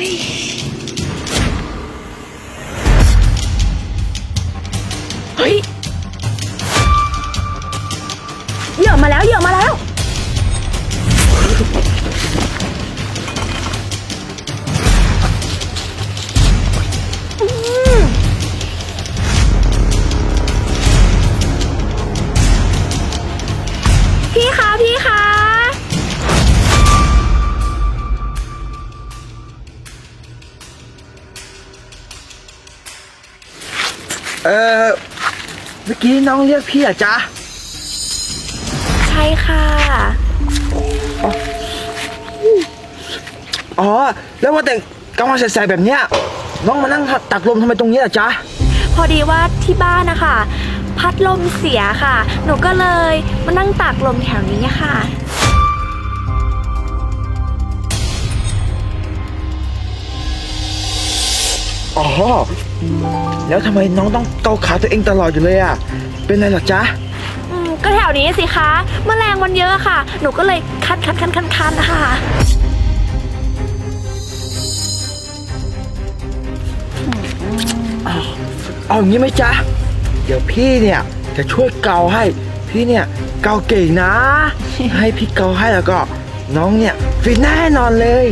เฮ้ยเเออเมื่อกี้น้องเรียกพี่เหรอะจ๊ะ ใช่ค่ะ อ๋อ แล้วว่าแต่กลางวันแสกๆแบบเนี้ยน้องมานั่งตักลมทำไมตรงนี้ล่ะจ๊ะ พอดีว่าที่บ้านนะคะ พัดลมเสียค่ะ หนูก็เลยมานั่งตากลมแถวนี้ค่ะ อ๋อ แล้วทำไมน้องต้องเกาขาตัวเองตลอดอยู่เลยอะ เป็นไรเหรอจ๊ะ อืมก็แถวนี้สิคะแมลงมันเยอะค่ะ หนูก็เลยคันคันคันคันคันนะคะเอาอย่างนี้ไหมจ๊ะ เดี๋ยวพี่เนี่ยจะช่วยเกาให้ พี่เนี่ยเกาเก่งนะ ให้พี่เกาให้แล้วก็ น้องเนี่ยฟินแน่นอนเลย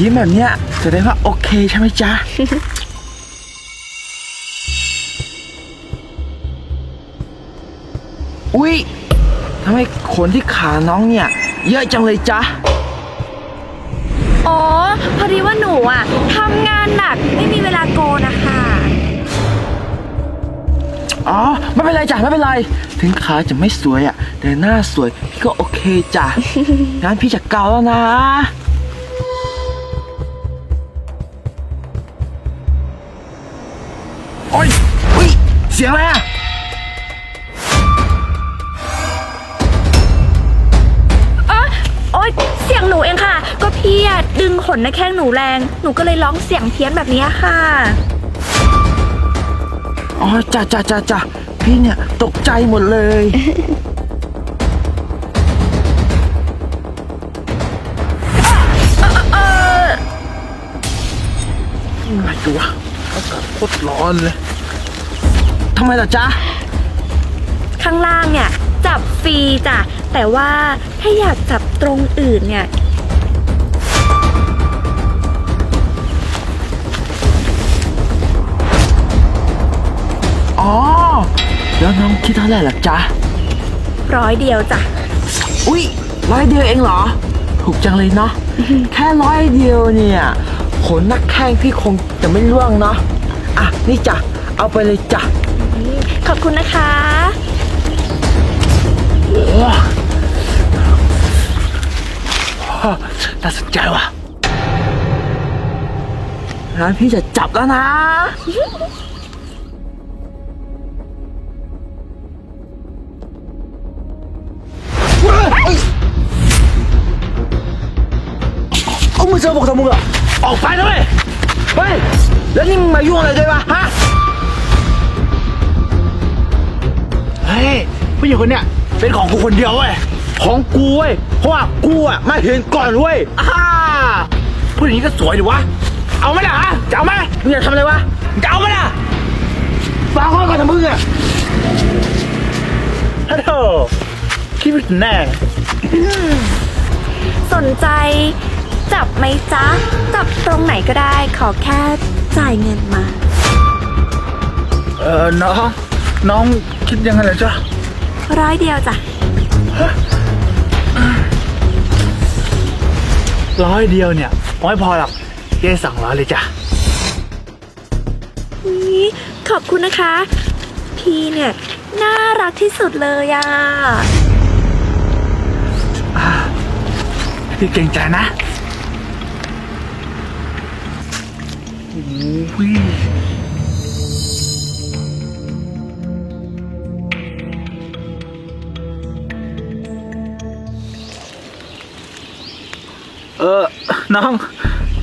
ยิ้มแบบเนี้ยแสดงว่าโอเคใช่ไหมจ๊ะ อุ๊ยทำไมขนที่ขาน้องเนี่ย เยอะจังเลยจ๊ะ อ๋อ พอดีว่าหนูอะทำงานหนักไม่มีเวลาโกนนะคะ อ๋อ ไม่เป็นไรจ้ะไม่เป็นไร ถึงขาจะไม่สวยอะ แต่หน้าสวย พี่ก็โอเคจ้ะ งั้นพี่จะเกาแล้วนะ เสียงอะไรอะเอะโอ๊ยเสียงหนูเองค่ะ ก็พี่อะดึงขนในแข้งหนูแรง หนูก็เลยร้องเสียงเพี้ยนแบบนี้ค่ะ อ๋อจ้ะจ้ะจ้ะจ้ะพี่เนี่ยตกใจหมดเลยเอออะไรกันวะอากาศโคตรร้อนเลย ทำไมล่ะจ๊ะ ข้างล่างเนี่ย จับฟรีจ้ะ แต่ว่าถ้าอยากจับตรงอื่นเนี่ย อ๋อ แล้วน้องคิดเท่าไหร่ล่ะจ๊ะ ร้อยเดียวจ้ะ อุ๊ยร้อยเดียวเองเหรอ ถูกจังเลยเนาะ แค่ร้อยเดียวเนี่ยขนนักแข้งพี่คงจะไม่ร่วงเนาะ อะ นี่จ้ะ เอาไปเลยจ้ะ ขอบคุณนะคะโอ้โหน่าสนใจว่ะงั้นพี่จะจับแล้วนะ เอามือเจอบอกทำมึงอะออกไปนะเว้ย เฮ้ย แล้วนี่มึงมายุ่งอะไรด้วยวะฮะ ผู้หญิงคนเนี้ยเป็นของกูคนเดียวเว้ยของกูเว้ยเพราะว่ากูอะมาเห็นก่อนเว้ยอ่าผู้หญิงก็สวยดีวะเอาไหมล่ะฮะจะเอาไหมมึงอยากทำอะไรวะจะเอาไหมล่ะฟังข้อก่อนนะมึงอะฮัลโหลคิดไม่ถึงแน่สนใจ จับไหมจ๊ะ จับตรงไหนก็ได้ ขอแค่จ่ายเงินมา เออน้องน้องคิดยังไงล่ะจ๊ะ ร้อยเดียวจ้ะร้อยเดียวเนี่ยไม่พอหรอกเจ๊สั่งร้อยเลยจ้ะนี่ขอบคุณนะคะ พี่เนี่ย น่ารักที่สุดเลยอะพี่เก่งใจนะโอ้ย เออ น้อง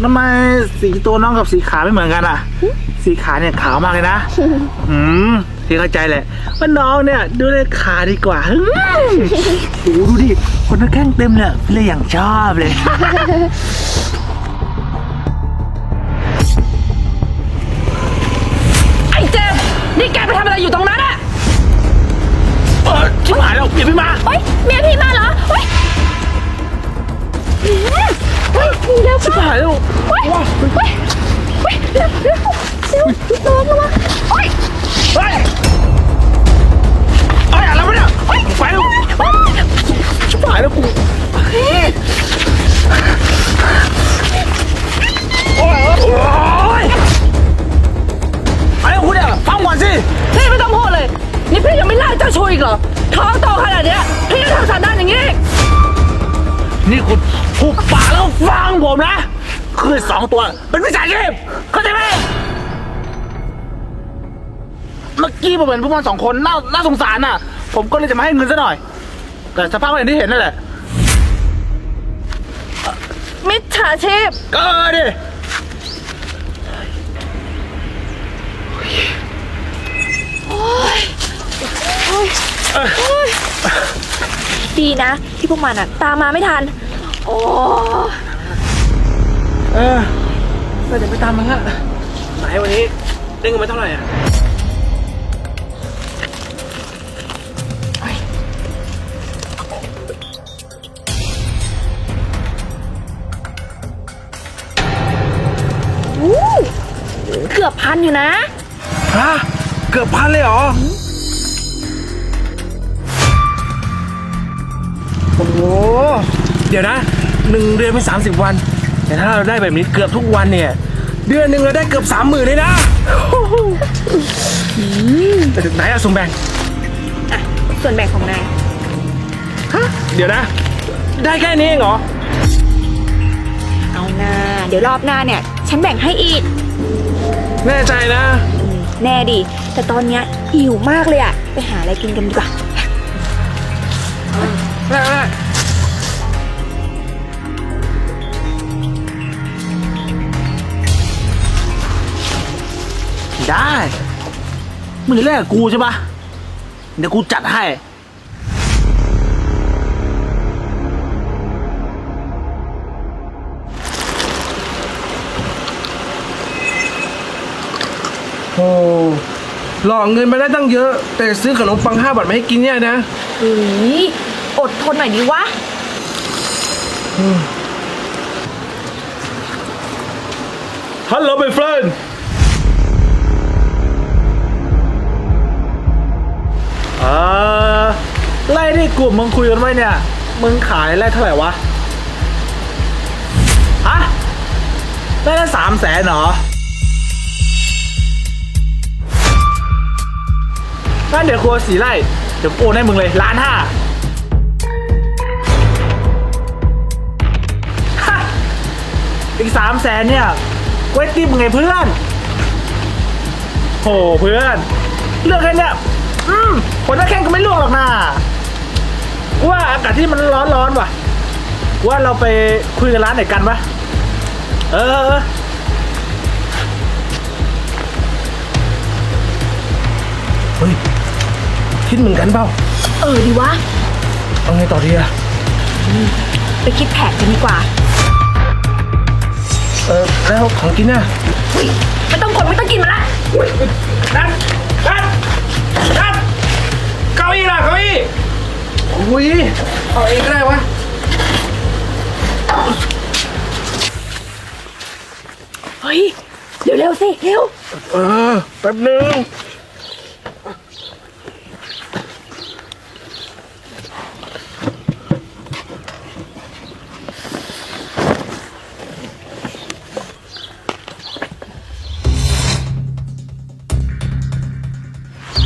ทำไมสีตัวน้องกับสีขาไม่เหมือนกันอะ สีขาเนี่ยขาวมากเลยนะ อืมพี่เข้าใจแหละว่าน้องเนี่ยดูเลยขาดีกว่าอืมโอ้โหดูดิ คนนักแข้งเต็มเลยพี่เลยอย่างชอบเลย ไอ้เจมส์นี่แกไปทำอะไรอยู่ตรงนั้นอะเออชิบหายแล้วอย่าพี่มา เฮ้ยเมียพี่มาเหรอเฮ้ย เฮ้ยหนีเร็วชิบหายแล้วเฮ้ยเฮ้ยเฮ้ยเร็วเร็วเร็วระวังระวังเฮ้ยเฮ้ยเฮ้ยอะไรวะเนี่ยไปแล้วเฮ้ยชิบหายแล้วกูโอ้ยโอ้ยอะไรของคุณเนี่ยฟังก่อนสิพี่ไม่ต้องพูดเลย นี่พี่ยังไม่ไล่เจ้าชู้อีกเหรอท้องโตขนาดเนี้ยพี่ยังทำสันดานอย่างนี้ นี่คุณหุบปากแล้วฟังผมนะ คือสองตัวเป็นวิชาชีพเข้าใจไหมเมื่อกี้ผมเห็นพวกมันสองคนน่าน่าสงสารน่ะ ผมก็เลยจะมาให้เงินซะหน่อย แต่สภาพก็อย่างที่เห็นนั่นแหละมิจฉาชีพ ก็เออดิ ดีนะ ที่พวกมันอะตามมาไม่ทัน โอ้เออเราจะไปตามมันฮะไหนวันนี้ได้เงินมาเท่าไหร่อะเกือบพันอยู่นะ ฮะ เกือบพันเลยเหรอ โอ้โหเดี๋ยวนะหนึ่งเดือนเป็นสามสิบวัน แต่ถ้าเราได้แบบนี้เกือบทุกวันเนี่ย เดือนหนึ่งเราได้เกือบสามหมื่นเลยนะแต่ไหนอะสมแบ่งอะส่วนแบ่งของนาย ฮะเดี๋ยวนะ ได้แค่นี้เองเหรอ เอาหน้า เดี๋ยวรอบหน้าเนี่ย ฉันแบ่งให้อีก แน่ใจนะอืมแน่ดิ แต่ตอนเนี้ยหิวมากเลยอะไปหาอะไรกินกันดีกว่า ได้ได้ ได้มึงแรกบกูใช่ปะเดี๋ยวกูจัดให้ โอ้หลอกเงินมาได้ตั้งเยอะ แต่ซื้อขนมปังห้าบาทมาให้กินเนี่ยนะเฮ้ยอดทนหน่อยดิวะ ฮัลโหล my friend เออไล่ที่กลุ่มมึงคุยกันไว้เนี่ย มึงขายไล่เท่าไหร่วะ ฮะ ไล่ละสามแสนเหรองั้นเดี๋ยวครัวสีไร่เดี๋ยวกูโอนให้มึงเลยล้านห้าอีกสามแสนเนี่ยไว้ติปมึงไงเพื่อน โหเพื่อนเรื่องแค่เนี้ยอืม ผลนักแข่งก็ไม่ล่วงหรอกนะว่าอากาศที่มันร้อนร้อนๆว่ะว่าเราไปคุยกันร้านไหนกันวะเออเออเออเฮ้ยคิดเหมือนกันเปล่าเออดีวะ เอาไงต่อดีอะไปคิดแผนกันดีกว่าเออแล้วของกินน่ะเฮ้ยไม่ต้องกดไม่ต้องกินมาละ นั่นนั่นนั่น อุ้ยเอาเองก็ได้วะเฮ้ยเร็วๆสิ เร็ว เออแป๊บนึง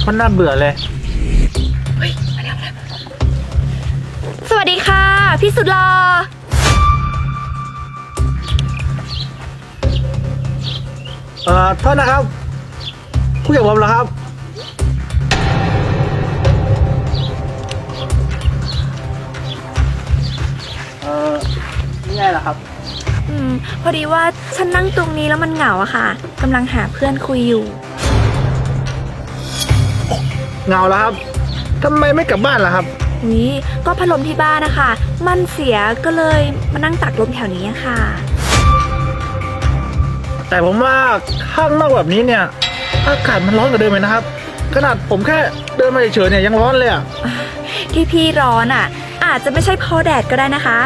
มันน่าเบื่อเลย วัสดีค่ะ พี่สุดหลอเอ่อโทษนะครับ คุยกับผมเหรอครับ เอ่อนี่ไงล่ะครับ อืม พอดีว่าฉันนั่งตรงนี้แล้วมันเหงาอะค่ะกำลังหาเพื่อนคุยอยู่โอ้เงาแล้วครับทำไมไม่กลับบ้านล่ะครับ วิก็พัดลมที่บ้านนะคะ มันเสียก็เลยมานั่งตักลมแถวนี้อะค่ะ แต่ผมว่าข้างนอกแบบนี้เนี่ย อากาศมันร้อนกว่าเดิมเลยนะครับ ขนาดผมแค่เดินมาเฉยๆเนี่ยยังร้อนเลยอะที่พี่ร้อนอะ อาจจะไม่ใช่เพราะแดดก็ได้นะคะ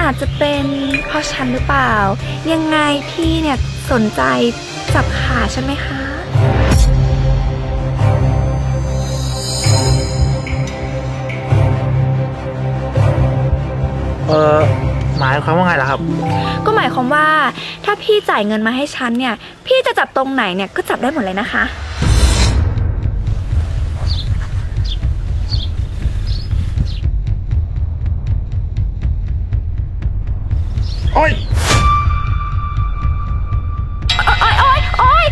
อาจจะเป็นเพราะฉันหรือเปล่า ยังไงพี่เนี่ยสนใจจับขาฉันไหมคะ เออหมายความว่าไงล่ะครับ ก็หมายความว่า ถ้าพี่จ่ายเงินมาให้ฉันเนี่ย พี่จะจับตรงไหนเนี่ยก็จับได้หมดเลยนะคะ โอ้ยโอ๊ยโอ๊ยโอ๊ย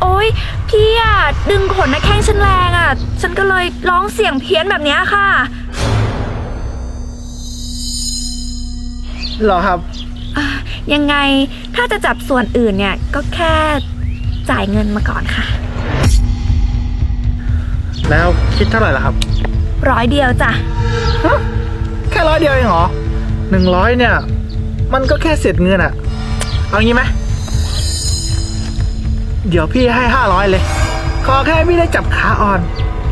โอ๊ยพี่อะดึงขนนะแข้งฉันแรงอะฉันก็เลยร้องเสียงเพี้ยนแบบเนี้ยค่ะ เหรอครับ อะยังไงถ้าจะจับส่วนอื่นเนี่ยก็แค่จ่ายเงินมาก่อนค่ะ แล้วคิดเท่าไหร่ล่ะครับ ร้อยเดียวจ้ะ แค่ร้อยเดียวเองเหรอหนึ่งร้อยเนี่ย มันก็แค่เศษเงินอะเอางี้ไหมเดี๋ยวพี่ให้ห้าร้อยเลย ขอแค่พี่ได้จับขาอ่อน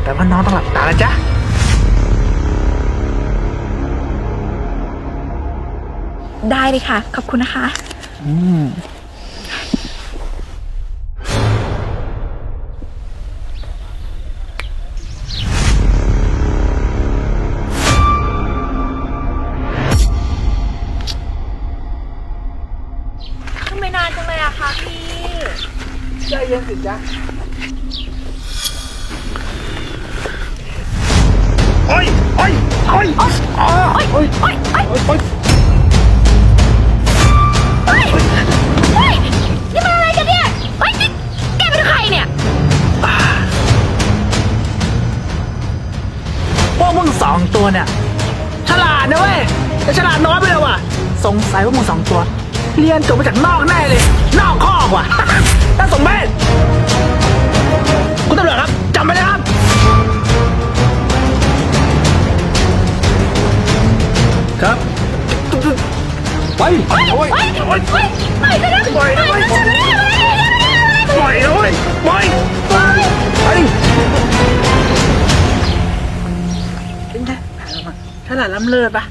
แต่ว่าน้องต้องหลับตานะจ๊ะ ได้เลยค่ะ ขอบคุณนะคะ อืมทำไมนานจังเลยอะคะพี่ ใจเย็นสิจ๊ะโอ้ยโอ้ยโอ้ยโอ้ยโอ้ยโอ้ย วกมึงสองตัวเนี่ย ฉลาดนะเว้ยแต่ฉลาดน้อยไปเลยว่ะ สงสัยว่ามึงสองตัว เรียนจบมาจากนอกแน่เลย นอกคอกว่ะ น่าสมเพชคุณตำรวจครับจำไว้นะครับ ครับ ไป โอ้ยเฮ้ยเฮ้ยปล่อยไปนะปล่อยนะปล่อยเว้ยฉันไล้ำเลิศปะ